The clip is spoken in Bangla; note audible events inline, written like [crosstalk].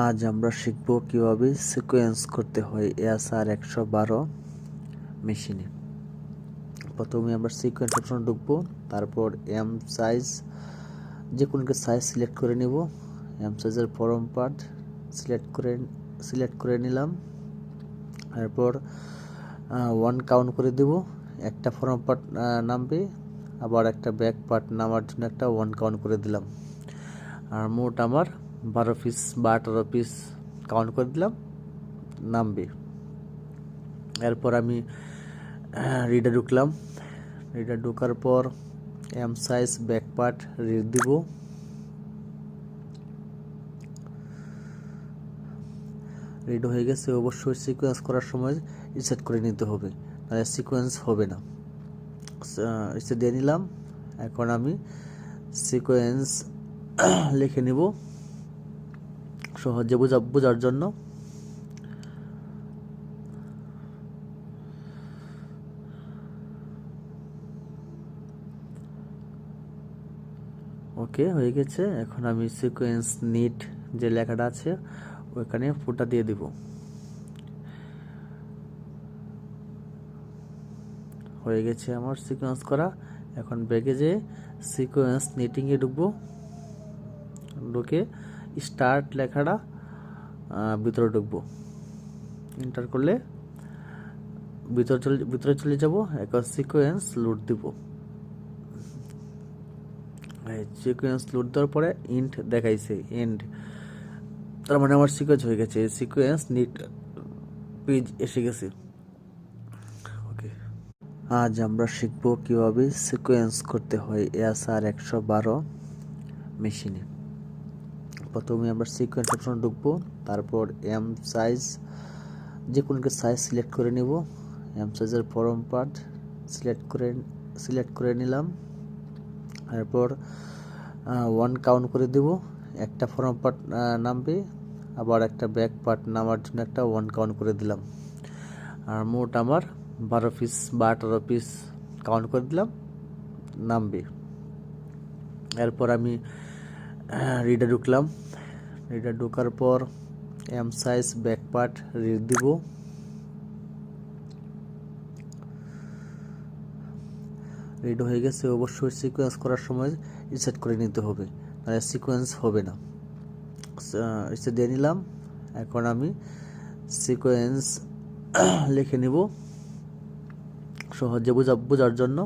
আজ আমরা শিখব কীভাবে সিকোয়েন্স করতে হয় এসআর একশো বারো মেশিনে প্রথমে আমরা সিকোয়েন্স অপশন ঢুকবো, তারপর এম সাইজ যে কোনো সাইজ সিলেক্ট করে নিব। এম সাইজের ফরম পার্ট সিলেক্ট করে সিলেক্ট করে নিলাম। তারপর ওয়ান কাউন্ট করে দেব। একটা ফরম পার্ট নামবে, আবার একটা ব্যাক পার্ট নামার জন্য একটা ওয়ান কাউন্ট করে দিলাম। আর মোট আমার বারো পিস বা আঠারো পিস কাউন্ট করে দিলাম, নামবে। এরপর আমি রিডে ঢুকলাম। রিডে ঢোকার পর M size back part read দিব। রিড হয়ে গেছে, অবশ্যই সিকোয়েন্স করার সময় রিসেট করে নিতে হবে, নাহলে সিকোয়েন্স হবে না। রিসেট দিয়ে নিলাম। এখন আমি সিকোয়েন্স [coughs] লিখে নিব। সহজে বোঝা, বোঝার জন্য। ওকে, হয়ে গেছে। এখন আমি সিকোয়েন্স নিট যে লেখাটা আছে ওইখানে ফুটা দিয়ে দিব। হয়ে গেছে আমার সিকোয়েন্স করা। এখন ব্যাগে যে সিকোয়েন্স নিটিংয়ে ঢুকবো, ঢুকে স্টার্ট লেখাটা ভিতরে ঢুকবো। এন্টার করলে ভিতরে চলে ভিতরে চলে যাব এখন সিকোয়েন্স লুট দিব। সিকোয়েন্স লুট দেওয়ার পরে ইন্ট দেখাইছে এন্ড তার মানে আমার সিকোয়েন্স হয়ে গেছে সিকোয়েন্স নিট পেজ এসে গেছে। ওকে আজ আমরা শিখব কীভাবে সিকোয়েন্স করতে হয় এসআর একশো বারো মেশিনে প্রথমে আমরা সিকোয়েন্স অপশন ঢুকবো, তারপর এম সাইজ যে কোনো সাইজ সিলেক্ট করে নিব। এম সাইজের ফরম পার্ট সিলেক্ট করে সিলেক্ট করে নিলাম। তারপর ওয়ান কাউন্ট করে দেব। একটা ফরম পার্ট নামবে, আবার একটা ব্যাক পার্ট নামার জন্য একটা ওয়ান কাউন্ট করে দিলাম। আর মোট আমার বারো পিস বা আঠারো পিস কাউন্ট করে দিলাম, নামবে। এরপর আমি রিডে ঢুকলাম। রিডে ঢোকার পর M size back part read দিব। রিড হয়ে গেছে, অবশ্যই সিকোয়েন্স করার সময় রিসেট করে নিতে হবে, নাহলে সিকোয়েন্স হবে না। রিসেট দিয়ে নিলাম। এখন আমি সিকোয়েন্স [clears throat] লিখে নিব। সহজে বোঝা বোঝার জন্য।